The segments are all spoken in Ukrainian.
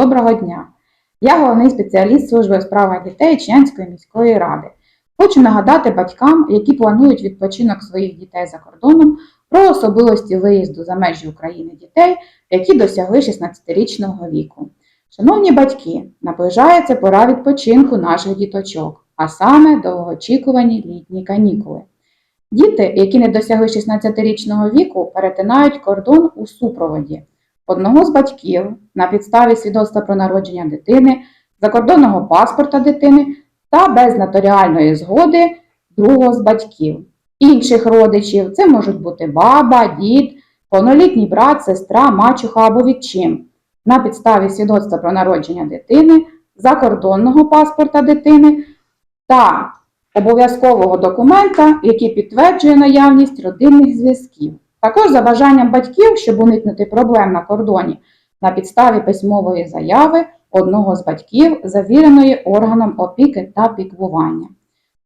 Доброго дня! Я головний спеціаліст служби у справах дітей Ченської міської ради. Хочу нагадати батькам, які планують відпочинок своїх дітей за кордоном, про особливості виїзду за межі України дітей, які досягли 16-річного віку. Шановні батьки, наближається пора відпочинку наших діточок, а саме довгоочікувані літні канікули. Діти, які не досягли 16-річного віку, перетинають кордон у супроводі одного з батьків на підставі свідоцтва про народження дитини, закордонного паспорта дитини та без нотаріальної згоди другого з батьків. Інших родичів це можуть бути баба, дід, повнолітній брат, сестра, мачуха або відчим на підставі свідоцтва про народження дитини, закордонного паспорта дитини та обов'язкового документа, який підтверджує наявність родинних зв'язків. Також за бажанням батьків, щоб уникнути проблем на кордоні, на підставі письмової заяви одного з батьків, завіреної органом опіки та піклування.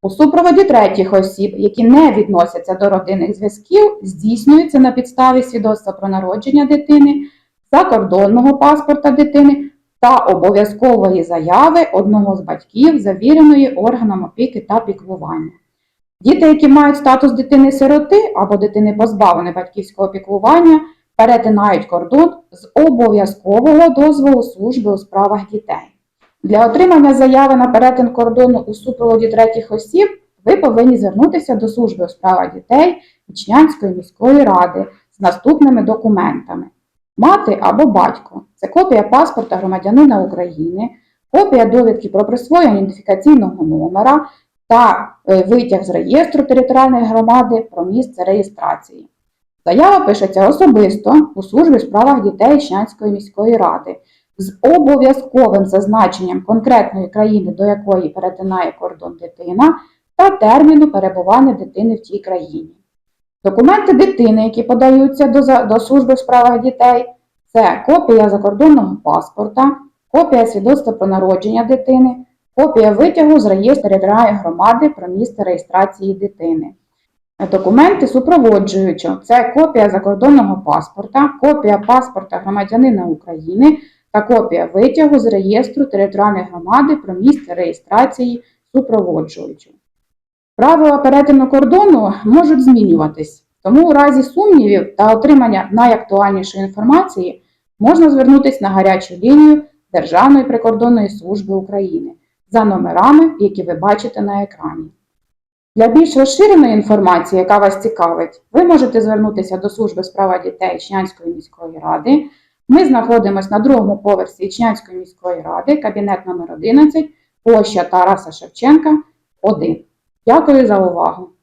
У супроводі третіх осіб, які не відносяться до родинних зв'язків, здійснюється на підставі свідоцтва про народження дитини, закордонного паспорта дитини та обов'язкової заяви одного з батьків, завіреної органом опіки та піклування. Діти, які мають статус дитини-сироти або дитини позбавленої батьківського піклування, перетинають кордон з обов'язкового дозволу служби у справах дітей. Для отримання заяви на перетин кордону у супроводі третіх осіб ви повинні звернутися до служби у справах дітей Ічнянської міської ради з наступними документами: мати або батько це копія паспорта громадянина України, копія довідки про присвоєння ідентифікаційного номера та е, витяг з реєстру територіальної громади про місце реєстрації. Заява пишеться особисто у службі у справах дітей Ічнянської міської ради з обов'язковим зазначенням конкретної країни, до якої перетинає кордон дитина, та терміну перебування дитини в тій країні. Документи дитини, які подаються до, до служби в справах дітей, це копія закордонного паспорта, копія свідоцтва про народження дитини, копія витягу з реєстру громади про місце реєстрації дитини. Документи супроводжуючого це копія закордонного паспорта, копія паспорта громадянина України та копія витягу з реєстру територіальної громади про місце реєстрації супроводжуючого. Правила перетину кордону можуть змінюватись, тому у разі сумнівів та отримання найактуальнішої інформації можна звернутися на гарячу лінію Державної прикордонної служби України за номерами, які ви бачите на екрані. Для більш розширеної інформації, яка вас цікавить, ви можете звернутися до служби справа дітей Ічнянської міської ради. Ми знаходимося на другому поверсі Ічнянської міської ради, кабінет номер 11, площа Тараса Шевченка, 1. Дякую за увагу!